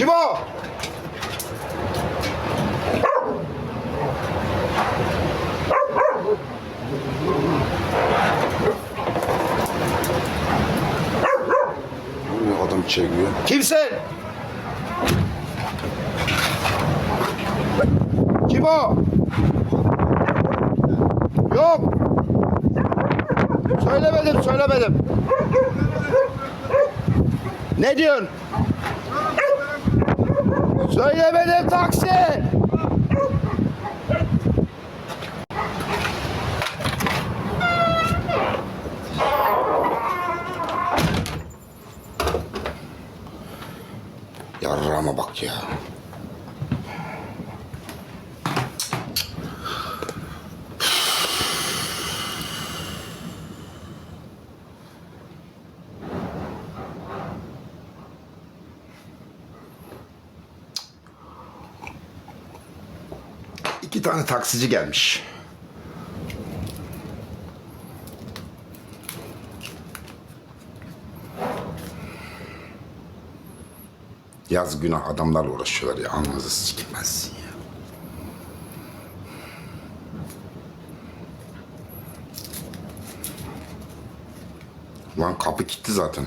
Kim o? Adam içeri giriyor. Kimsin? Kim o? Yok. Söylemedim, söylemedim. Ne diyorsun? Söylemedim taksi. Yarrağıma bak ya. İki tane taksici gelmiş. Yaz günah adamlarla uğraşıyorlar ya. Anınızı sikilmezsin ya. Lan kapı kilitli zaten.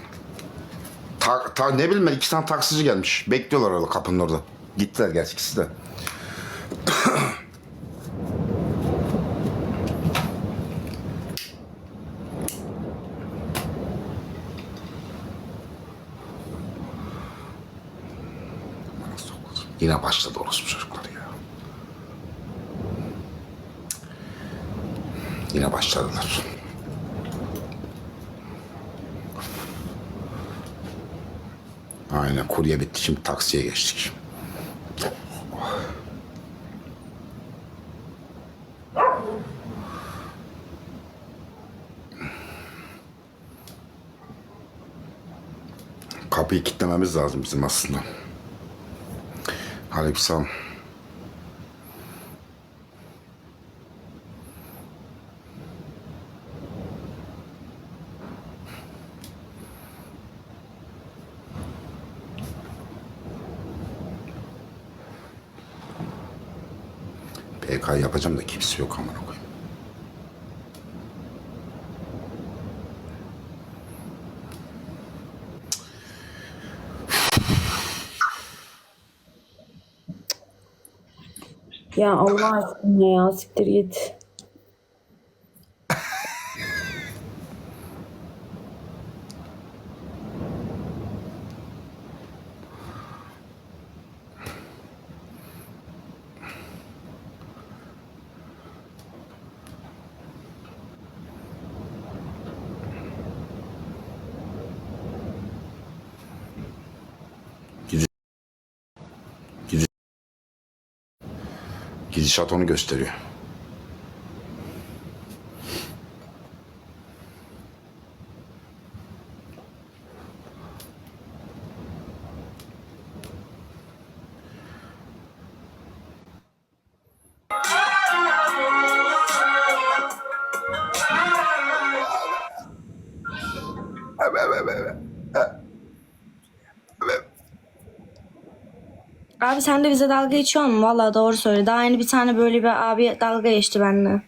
Ta, ta, ne bileyim ben iki tane taksici gelmiş. Bekliyorlar orada kapının orada. Gittiler gerçi ikisi de. Yine başladı orospu çocukları ya. Yine başladılar. Aynen kurye bitti şimdi taksiye geçtik. Kapıyı kilitlememiz lazım bizim aslında. Aleykümselam. PK yapacağım da kimse yok amına koyayım. Ya Allah aşkına ya siktir git. Gidişat onu gösteriyor. Abi sen de bize dalga geçiyor musun? Valla doğru söyle. Daha yeni bir tane böyle bir abi dalga geçti benimle.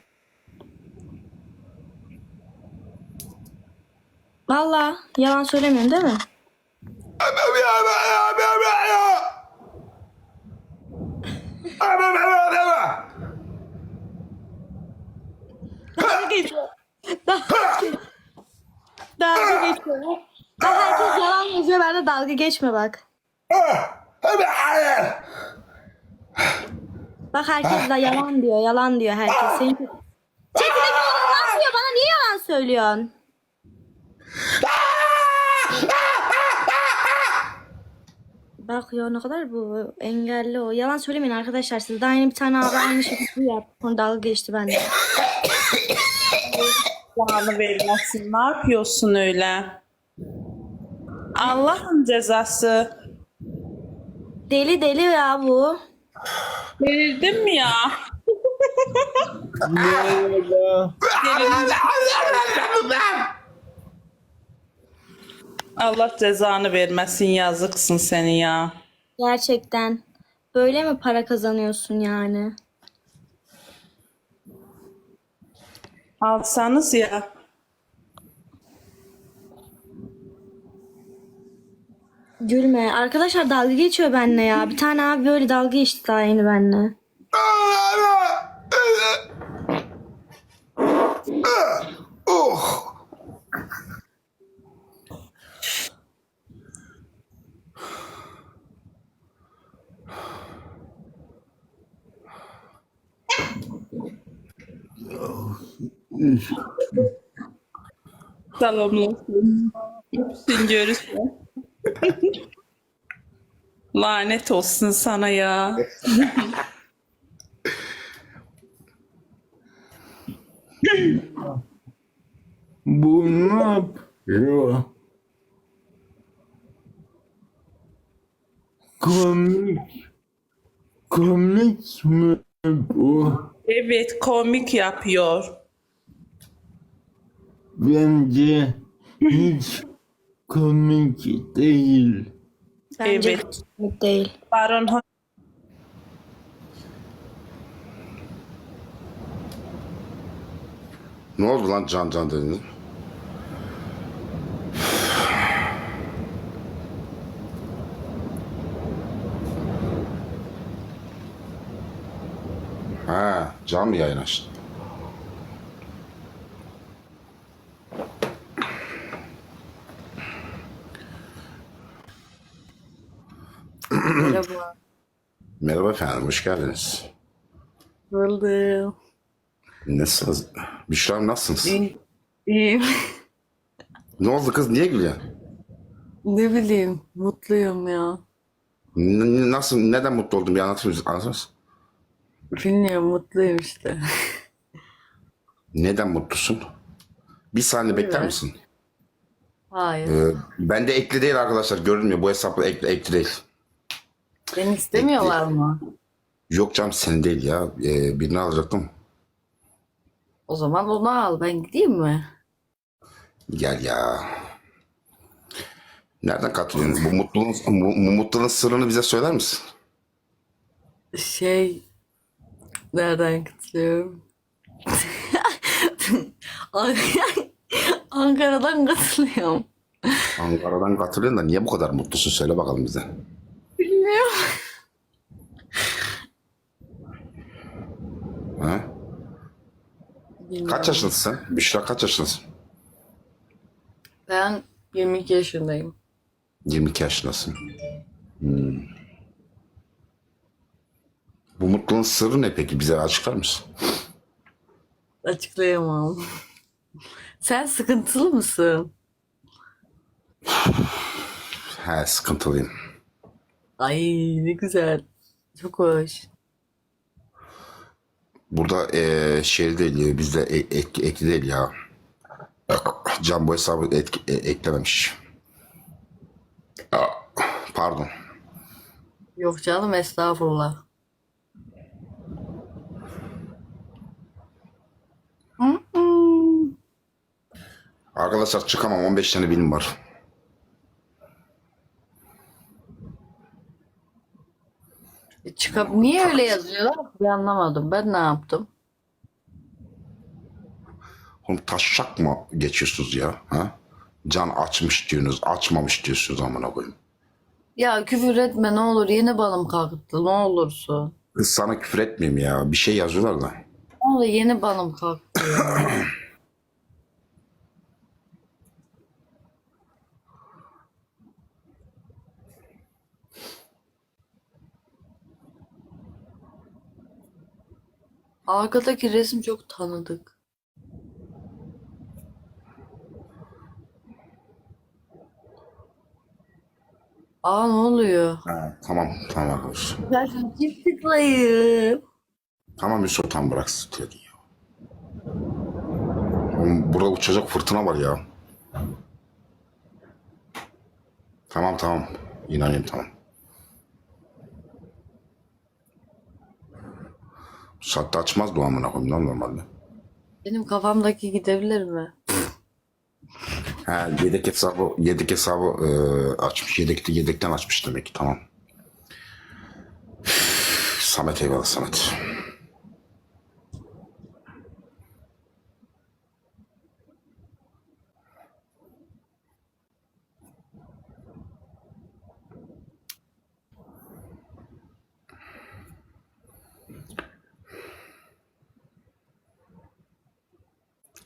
Valla yalan söylemiyorsun değil mi? Dalga geçiyor. Dalga geçiyor. Dalga geçiyor. Herkes yalan yazıyor. Ben de dalga geçme bak. Bak herkes de yalan diyor. Yalan diyor herkes. Senin... Çetin'e yalan diyor. Bana niye yalan söylüyorsun? Bak ya ne kadar bu engelli o. Yalan söylemeyin arkadaşlar siz. Daha yeni bir tane abi aynı şekilde yaptı. Sonra dalga geçti bende. Kulağını vermesin. Ne yapıyorsun öyle? Allah'ın cezası. Deli deli ya bu. Verildim mi ya? Allah cezanı vermesin yazıksın seni ya. Gerçekten. Böyle mi para kazanıyorsun yani? Alsanız ya. Gülme. Arkadaşlar dalga geçiyor benimle ya. Bir tane abi böyle dalga geçti daha yeni benimle. Oh. Olsun. Öpsün görürsün. Lanet olsun sana ya. Bu ne yapıyor? Komik. Komik mi bu? Evet komik yapıyor. Bence hiç komik değil. Bence Evet. komik değil. Baron Ho- Ne oldu lan can can dedin? Ha, can mı yayın açtı? Efendim, hoş geldiniz. Buldum. Nasılsınız? Büşra nasılsınız? İyi- İyiyim. Ne oldu kız, niye gülüyorsun? ne bileyim. Mutluyum ya. N- n- nasıl, neden mutlu oldun bir anlatır mısın? Anlatır mısın? Bilmiyorum mutluyum işte. Neden mutlusun? Bir saniye bekler misin? Hayır. Ee, bende ekli değil arkadaşlar, görünmüyor. Bu hesapla ekli, ekli değil. Beni istemiyorlar mı? Yok canım senin değil ya. Ee, birini alacaktım. O zaman onu al. Ben gideyim mi? Gel ya. Nereden katılıyorsun? Bu mutluluğun, bu, bu mutluluğun sırrını bize söyler misin? Şey... Nereden katılıyorum? Ankara'dan katılıyorum. Ankara'dan katılıyorsun da niye bu kadar mutlusun? Söyle bakalım bize. Bilmiyorum. Ha? Bilmiyorum. Kaç yaşındasın? Büşra kaç yaşındasın? Ben 22 yaşındayım. 22 yaşındasın. Hmm. Bu mutluluğun sırrı ne peki? Bize açıklar mısın? Açıklayamam. Sen sıkıntılı mısın? He sıkıntılıyım. Ay ne güzel. Çok hoş. Burada eee şey değil, e, bizde e- ek- ekli değil ya. Can bu hesabı etki- e- eklememiş. Aa, Pardon. Yok canım estağfurullah. Arkadaşlar çıkamam 15 tane bilim var. E Çıkıp niye öyle yazıyorlar? Ben anlamadım. Ben ne yaptım? Oğlum taşak mı geçiyorsunuz ya? Ha? Can açmış diyorsunuz, açmamış diyorsunuz amına koyayım. Ya küfür etme ne olur. Yeni balım kalktı ne olursun. Sana küfür etmeyeyim ya. Bir şey yazıyorlar da. Ne olur yeni balım kalktı. ya. Arkadaki resim çok tanıdık. Aa ne oluyor? Ha, tamam, tamam arkadaşlar. Ben çift tıklayayım. Tamam Yusuf tam bırak sıkıntı ya. Oğlum burada uçacak fırtına var ya. Tamam tamam. İnanayım tamam. Saatte açmaz bu amına koyayım lan normalde. Benim kafamdaki gidebilir mi? Ha, yedek hesabı yedek hesabı e, açmış. Yedekte yedekten açmış demek ki tamam. Samet eyvallah Samet.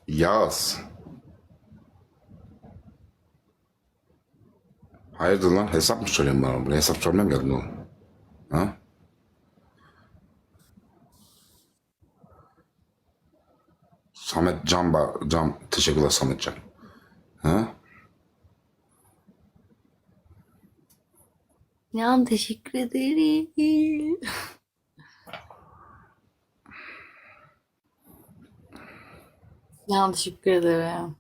Yaz. Hayırdır lan? Hesap mı soruyorsun bana? Buraya hesap sormaya mı geldin oğlum? Ha? Samet Can, ba Can. Teşekkürler Samet Can. Ha? Ya teşekkür ederim. Ya teşekkür ederim.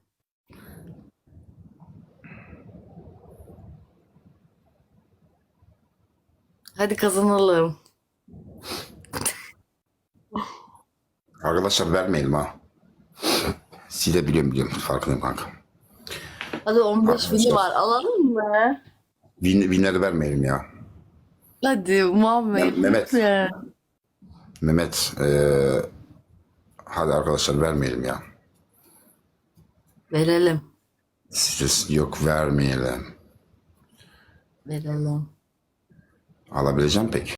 Hadi kazanalım. Arkadaşlar vermeyelim ha. Silebiliyorum biliyorum. Farkındayım kanka. Hadi 15 bini var. Alalım mı? Win, winleri vermeyelim ya. Hadi Muhammed. Mehmet. lütfen. Mehmet. eee, hadi arkadaşlar vermeyelim ya. Verelim. Siz yok vermeyelim. Verelim. Alabileceğim peki.